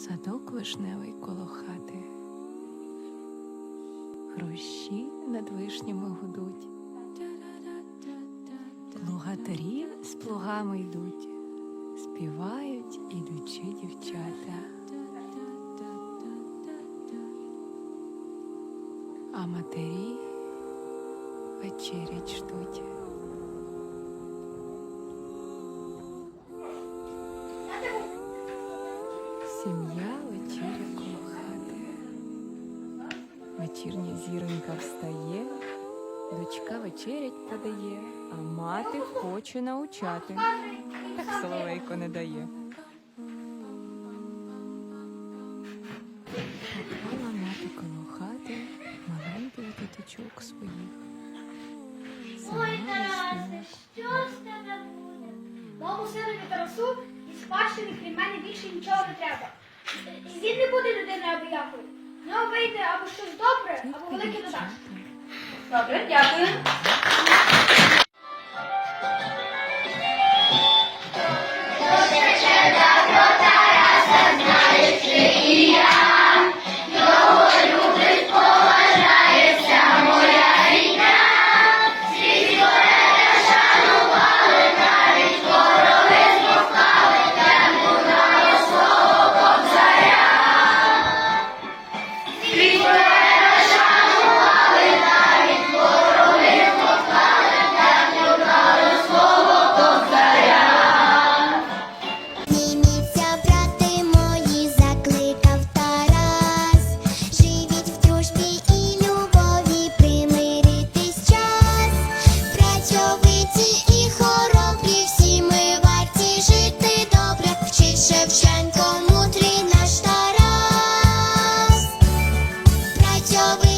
Садок вишневий коло хати. Хрущі над вишнями гудуть. Плугатарі з плугами йдуть, співають ідучі дівчата. А матері вечерять ждуть. Вечірня зіронька встає, дочка вечерять подає, а мати хоче научати. Так соловейко не дає. Поклала мати коло хати маленьких діточок своїх. Сама Ой, Тарасе, що з тебе буде? Моєму синові Тарасу і спадщини крім мене більше нічого не треба. І він не буде людиною абиякою. Нього вийде або добре, або велике дівчата. недасть. Добре, дякую. Батько мудрий наш Тарас, працьовий